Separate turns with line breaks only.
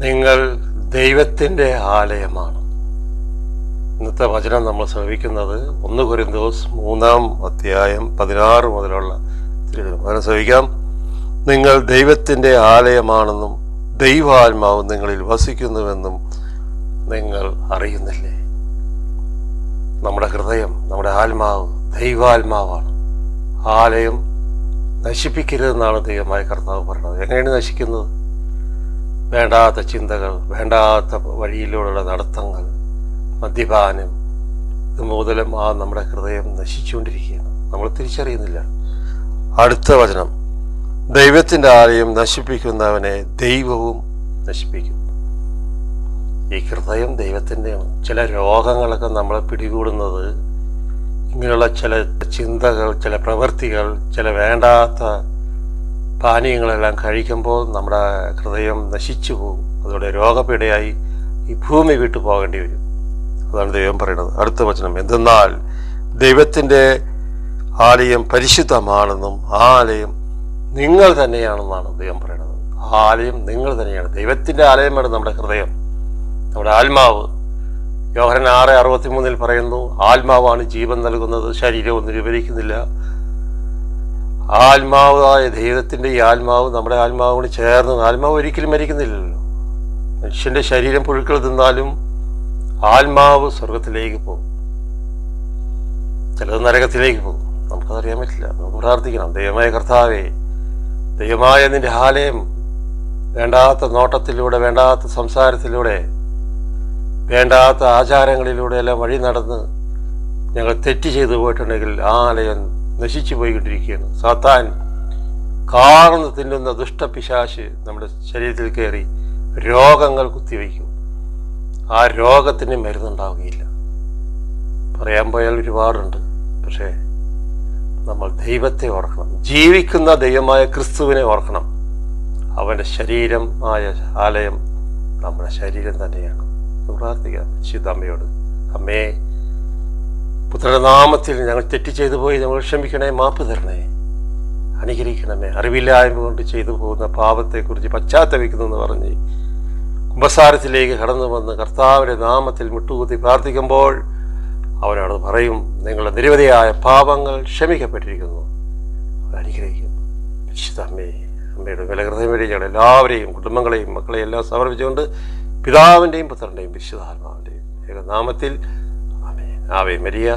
നിങ്ങൾ ദൈവത്തിന്റെ ആലയമാണ്. ഇന്നത്തെ വചനം നമ്മൾ ശ്രവിക്കുന്നത് ഒന്ന് കുരിന്തോസ് മൂന്നാം അധ്യായം പതിനാറ് മുതലുള്ള വചനം ശ്രവിക്കാം. നിങ്ങൾ ദൈവത്തിന്റെ ആലയമാണെന്നും ദൈവാത്മാവ് നിങ്ങളിൽ വസിക്കുന്നുവെന്നും നിങ്ങൾ അറിയുന്നില്ലേ? നമ്മുടെ ഹൃദയം നമ്മുടെ ആത്മാവ് ദൈവാത്മാവാണ്. ആലയം നശിപ്പിക്കരുതെന്നാണ് ദൈവമായ കർത്താവ് പറയുന്നത് എങ്ങനെയാണ് നശിക്കുന്നത്? വേണ്ടാത്ത ചിന്തകൾ വേണ്ടാത്ത വഴിയിലൂടെയുള്ള നടത്തങ്ങൾ മദ്യപാനം ഇത് മൂലം ആ നമ്മുടെ ഹൃദയം നശിച്ചുകൊണ്ടിരിക്കുകയാണ്. നമ്മൾ തിരിച്ചറിയുന്നില്ല. അടുത്ത വചനം. ദൈവത്തിന്റെ ആലയം നശിപ്പിക്കുന്നവനെ ദൈവവും നശിപ്പിക്കും. ഈ ഹൃദയം ദൈവത്തിന്റെയാണ്. ചില രോഗങ്ങളൊക്കെ നമ്മളെ പിടികൂടുന്നത് ഇങ്ങനെയുള്ള ചില ചിന്തകൾ ചില പ്രവൃത്തികൾ ചില വേണ്ടാത്ത പാനീയങ്ങളെല്ലാം കഴിക്കുമ്പോൾ നമ്മുടെ ഹൃദയം നശിച്ചു പോകും. അതോടെ രോഗപീഠയായി ഈ ഭൂമി വിട്ടു പോകേണ്ടി വരും. അതാണ് ദൈവം പറയുന്നത്. അടുത്ത വചനം എന്തെന്നാൽ ദൈവത്തിന്റെ ആലയം പരിശുദ്ധമാണെന്നും ആ ആലയം നിങ്ങൾ തന്നെയാണെന്നാണ് ദൈവം പറയുന്നത്. ആലയം നിങ്ങൾ തന്നെയാണ്. ദൈവത്തിന്റെ ആലയമാണ് നമ്മുടെ ഹൃദയം. നമ്മുടെ ആത്മാവ്. യോഹരൻ ആറ് അറുപത്തി മൂന്നിൽ പറയുന്നു ആത്മാവാണ് ജീവൻ നൽകുന്നത് ശരീരം ഒന്നും വിവരിക്കുന്നില്ല ആത്മാവായ ദൈവത്തിന്റെ ഈ ആത്മാവ് നമ്മുടെ ആത്മാവോട് ചേർന്ന് ആത്മാവ് ഒരിക്കലും മരിക്കുന്നില്ലല്ലോ. മനുഷ്യന്റെ ശരീരം പുഴുക്കൾ തിന്നാലും ആത്മാവ് സ്വർഗത്തിലേക്ക് പോകും. ചിലത് നരകത്തിലേക്ക് പോകും. നമുക്കതറിയാൻ പറ്റില്ല. നമുക്ക് പ്രാർത്ഥിക്കണം. ദൈവമായ കർത്താവേ ദൈവമായ നിന്റെ ആലയം വേണ്ടാത്ത നോട്ടത്തിലൂടെ വേണ്ടാത്ത സംസാരത്തിലൂടെ വേണ്ടാത്ത ആചാരങ്ങളിലൂടെ എല്ലാം വഴി നടന്ന് ഞങ്ങൾ തെറ്റ് ചെയ്തു പോയിട്ടുണ്ടെങ്കിൽ ആ ആലയം നശിച്ചു പോയിക്കൊണ്ടിരിക്കുകയാണ്. സാത്താൻ കാർന്ന് തിന്നുന്ന ദുഷ്ടപിശാശ് നമ്മുടെ ശരീരത്തിൽ കയറി രോഗങ്ങൾ കുത്തിവയ്ക്കും ആ രോഗത്തിന് മരുന്നുണ്ടാവുകയില്ല. പറയാൻ പോയാൽ ഒരുപാടുണ്ട്. പക്ഷേ നമ്മൾ ദൈവത്തെ ഓർക്കണം. ജീവിക്കുന്ന ദൈവമായ ക്രിസ്തുവിനെ ഓർക്കണം. അവന്റെ ശരീരം ആയ ആലയം നമ്മുടെ ശരീരം തന്നെയാണ്. പ്രാർത്ഥിക്കാം. ശുദ്ധമ്മയോട് അമ്മേ പുത്രന്റെ നാമത്തിൽ ഞങ്ങൾ തെറ്റ് ചെയ്തു പോയി ഞങ്ങൾ ക്ഷമിക്കണേ മാപ്പ് തരണേ അനുഗ്രഹിക്കണമേ. അറിവില്ലായ്മ കൊണ്ട് ചെയ്തു പോകുന്ന പാപത്തെക്കുറിച്ച് പശ്ചാത്തപിക്കുന്നു എന്ന് പറഞ്ഞ് കുംഭസാരത്തിലേക്ക് കടന്നു വന്ന് കർത്താവിന്റെ നാമത്തിൽ മുട്ടുകുത്തി പ്രാർത്ഥിക്കുമ്പോൾ അവനോട് പറയും നിങ്ങളുടെ നിരവധിയായ പാപങ്ങൾ ക്ഷമിക്കപ്പെട്ടിരിക്കുന്നു. അനുഗ്രഹിക്കും. വിശുദ്ധ അമ്മേ അമ്മയുടെ വിലകൃതം വഴി ഞങ്ങൾ എല്ലാവരെയും കുടുംബങ്ങളെയും മക്കളെയും എല്ലാം സമർപ്പിച്ചുകൊണ്ട് പിതാവിന്റെയും പുത്രന്റെയും വിശുദ്ധാത്മാവിന്റെയും ഏകനാമത്തിൽ ആവേ മരിയ.